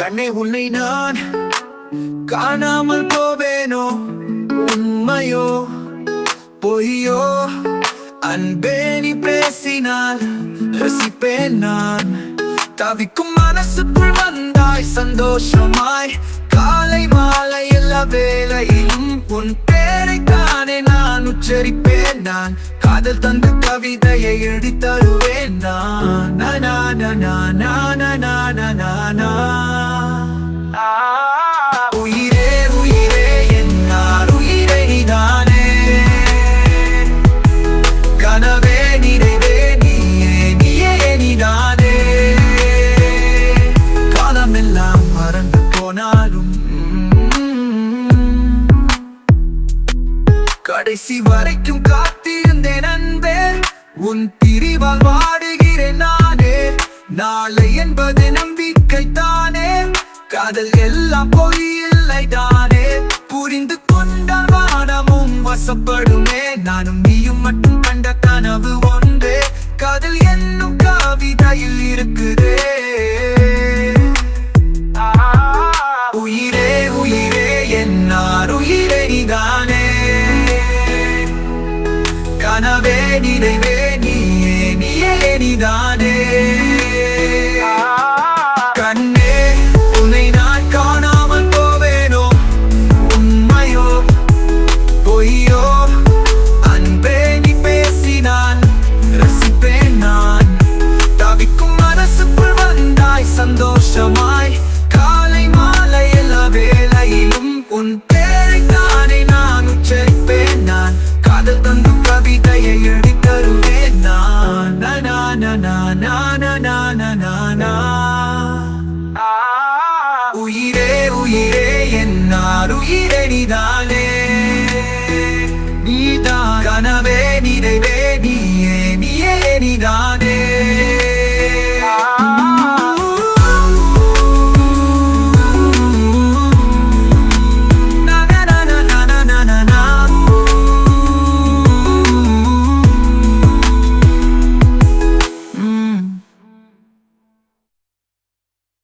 கண்ணே உன்னை நான் காணாமல் போவேனோ? உண்மையோ? பொய்யோ? அன்பே நீ பேசினால் ரசிப்பேன் நான். தவிக்கும் மனசுக்குள் வந்தாய் சந்தோஷமாய். காலை மாலை எல்லா வேலையிலும் உன் பேரை தானே நான் உச்சரிப்பேன் நான். காதல் தந்த கவிதையை எழுதி தருவேன் நான் நான் நான் நான் நான் உயிரே உயிரே என்னார் உயிரை நீதானே கனவே நிறைவே நீயே நீயே நீதானே காலமெல்லாம் மறந்து போனாலும் கடைசி வரைக்கும் காத்திருந்தேன் அன்பே. உன் பிரிவால் வாடுகிறேன் நானே. நாளை என்பது நம்பிக்கை தானே காதல் எல்லாம் பொய் இல்லை தானே புரிந்து கொண்டால் வானமும் வசப்படுமே. நானும் நீயும் மட்டும் கண்ட கனவு ஒன்றே. காதல் என்னும் கவிதையில் இருக்குதே. உயிரே உயிரே என்னார் உயிரே நீதானே. கனவே நினைவே நீயே நீயே நீதானே. உன் பேரை தானே நான் உச்சரிப்பேன் நான். காதல் தந்தும் கவிதையை எழுதி தருவேன் நான் உயிரே உயிரே.